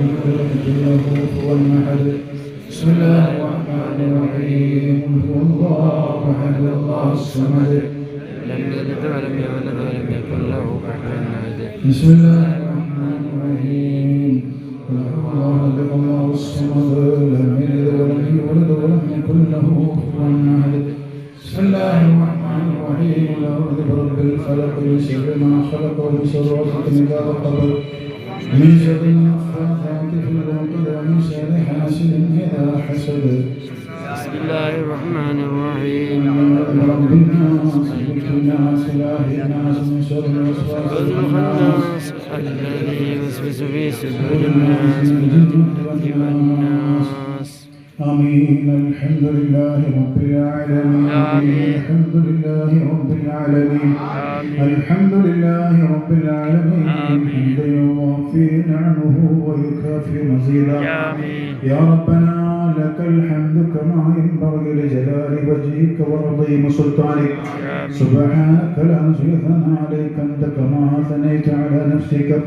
بسم الله الرحمن الرحيم. هو الله احد الله الصمد لم يلد ولم يولد ولم يكن له كفوا احد بسم الله الرحمن الرحيم قل هو الله احد الله الصمد لم يلد ولم يولد ولم يكن له كفوا احد بسم الله الرحمن الرحيم قل اعوذ برب الفلق من شر ما خلق ومن شر غاسق اذا وقب من شر النفاثات في العقد ومن شر حاسد اذا حسد بسم الله الرحمن الرحيم رب الناس ملك الناس اله الناس من شر الوسواس الخناس الذي يوسوس في صدور الناس من الجنة والناس آمين الحمد لله رب العالمين آمين. الحمد لله رب العالمين. الحمد لله رب العالمين يوافي مزيدا. آمين. يا ربنا لك الحمد كما ينبغي لجلال وجهك وعظيم سلطانك. سبحانك لا ثناء عليك أنت كما اثنيت على نفسك.